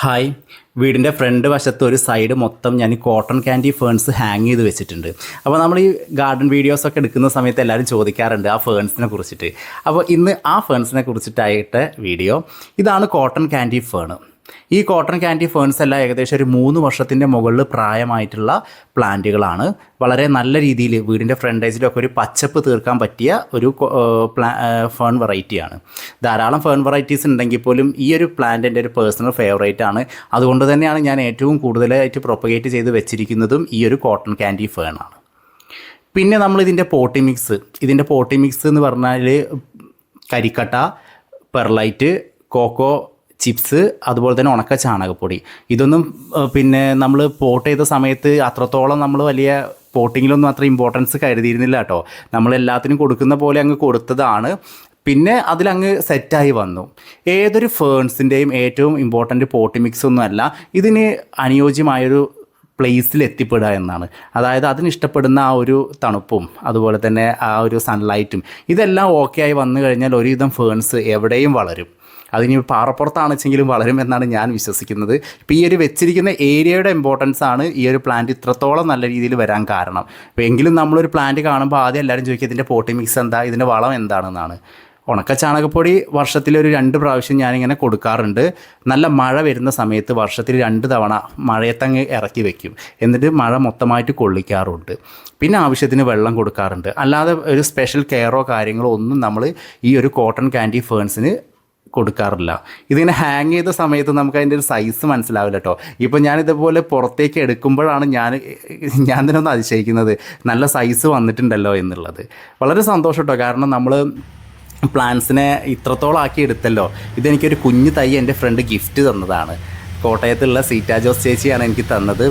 Hi വീടിന്റെ front വശത്ത് ഒരു സൈഡ് മൊത്തം ഞാൻ കോട്ടൺ ക്യാൻഡി ഫേൺസ് ഹാങ് ചെയ്ത് വെച്ചിട്ടുണ്ട്. അപ്പോൾ നമ്മൾ ഈ ഗാർഡൻ വീഡിയോസൊക്കെ എടുക്കുന്ന സമയത്ത് എല്ലാവരും ചോദിക്കാറുണ്ട് ആ ഫേൺസിനെ കുറിച്ചിട്ട്. അപ്പോൾ ഇന്ന് ആ ഫേൺസിനെ കുറിച്ചിട്ടായിട്ട് വീഡിയോ ഇതാണ് കോട്ടൺ ക്യാൻഡി ഫേൺ ഈ കോട്ടൺ ക്യാൻഡി ഫേൺസ് എല്ലാം ഏകദേശം ഒരു മൂന്ന് വർഷത്തിന്റെ മുകളിൽ പ്രായമായിട്ടുള്ള പ്ലാന്റുകളാണ്. വളരെ നല്ല രീതിയിൽ വീടിന്റെ ഫ്രണ്ടേജിലൊക്കെ ഒരു പച്ചപ്പ് തീർക്കാൻ പറ്റിയ ഒരു പ്ലാ ഫേൺ വെറൈറ്റിയാണ് ധാരാളം ഫേൺ വെറൈറ്റീസ് ഉണ്ടെങ്കിൽ പോലും ഈ ഒരു പ്ലാന്റ് എന്റെ ഒരു പേഴ്സണൽ ഫേവറേറ്റ് ആണ്. അതുകൊണ്ട് തന്നെയാണ് ഞാൻ ഏറ്റവും കൂടുതലായിട്ട് പ്രൊപ്പഗേറ്റ് ചെയ്ത് വെച്ചിരിക്കുന്നതും ഈ ഒരു കോട്ടൺ ക്യാൻഡി ഫേൺ ആണ്. പിന്നെ നമ്മൾ ഇതിന്റെ പോട്ടി മിക്സ് ഇതിന്റെ പോട്ടി മിക്സ് എന്ന് പറഞ്ഞാൽ കരിക്കട്ട പെർലൈറ്റ് കോക്കോ ചിപ്സ് അതുപോലെ തന്നെ ഉണക്ക ചാണകപ്പൊടി. ഇതൊന്നും പിന്നെ നമ്മൾ പോട്ട് ചെയ്ത സമയത്ത് അത്രത്തോളം നമ്മൾ വലിയ പോട്ടിങ്ങിലൊന്നും അത്ര ഇമ്പോർട്ടൻസ് കരുതിയിരുന്നില്ല കേട്ടോ. നമ്മൾ എല്ലാത്തിനും കൊടുക്കുന്ന പോലെ അങ്ങ് കൊടുത്തതാണ്. പിന്നെ അതിലങ്ങ് സെറ്റായി വന്നു. ഏതൊരു ഫേൺസിന്റെയും ഏറ്റവും ഇമ്പോർട്ടന്റ് പോട്ടി മിക്സ് ഒന്നുമല്ല ഇതിന് അനുയോജ്യമായൊരു പ്ലേസിൽ എത്തിപ്പെടുക എന്നാണ്. അതായത് അതിന് ഇഷ്ടപ്പെടുന്ന ആ ഒരു തണുപ്പും അതുപോലെ തന്നെ ആ ഒരു സൺലൈറ്റും ഇതെല്ലാം ഓക്കെ ആയി വന്നു കഴിഞ്ഞാൽ ഒരുവിധം ഫേൺസ് എവിടെയും വളരും. അതിന് പാറപ്പുറത്താണ് വെച്ചെങ്കിലും വളരും എന്നാണ് ഞാൻ വിശ്വസിക്കുന്നത്. ഇപ്പോൾ ഈ ഒരു വെച്ചിരിക്കുന്ന ഏരിയയുടെ ഇമ്പോർട്ടൻസ് ആണ് ഈ ഒരു പ്ലാന്റ് ഇത്രത്തോളം നല്ല രീതിയിൽ വരാൻ കാരണം. എങ്കിലും നമ്മളൊരു പ്ലാന്റ് കാണുമ്പോൾ ആദ്യം എല്ലാവരും ചോദിക്കും ഇതിന്റെ പോട്ടി മിക്സ് എന്താ? ഇതിന്റെ വളം എന്താണെന്നാണ്? ഉണക്ക ചാണകപ്പൊടി വർഷത്തിലൊരു രണ്ട് പ്രാവശ്യം ഞാനിങ്ങനെ കൊടുക്കാറുണ്ട്. നല്ല മഴ വരുന്ന സമയത്ത് വർഷത്തിൽ രണ്ട് തവണ മഴയത്തങ്ങ് ഇറക്കി വെക്കും. എന്നിട്ട് മഴ മൊത്തമായിട്ട് കൊള്ളിക്കാറുണ്ട്. പിന്നെ ആവശ്യത്തിന് വെള്ളം കൊടുക്കാറുണ്ട്. അല്ലാതെ ഒരു സ്പെഷ്യൽ കെയറോ കാര്യങ്ങളോ ഒന്നും നമ്മൾ ഈ ഒരു കോട്ടൺ കാൻഡി ഫേൺസിന് കൊടുക്കാറില്ല. ഇതിങ്ങനെ ഹാങ് ചെയ്ത സമയത്ത് നമുക്ക് അതിന്റെ ഒരു സൈസ് മനസ്സിലാവില്ല കേട്ടോ ഇപ്പോൾ ഞാൻ ഇതുപോലെ പുറത്തേക്ക് എടുക്കുമ്പോഴാണ് ഞാൻ ഞാൻ തന്നെ ഒന്ന് അതിശയിക്കുന്നത്. നല്ല സൈസ് വന്നിട്ടുണ്ടല്ലോ എന്നുള്ളത്. വളരെ സന്തോഷം കേട്ടോ കാരണം നമ്മൾ പ്ലാന്റ്സിനെ ഇത്രത്തോളം ആക്കി എടുത്തല്ലോ. ഇതെനിക്കൊരു കുഞ്ഞു തൈ എന്റെ ഫ്രണ്ട് ഗിഫ്റ്റ് തന്നതാണ്. കോട്ടയത്തുള്ള സീറ്റാ ജോസ് ചേച്ചിയാണ് എനിക്ക് തന്നത്.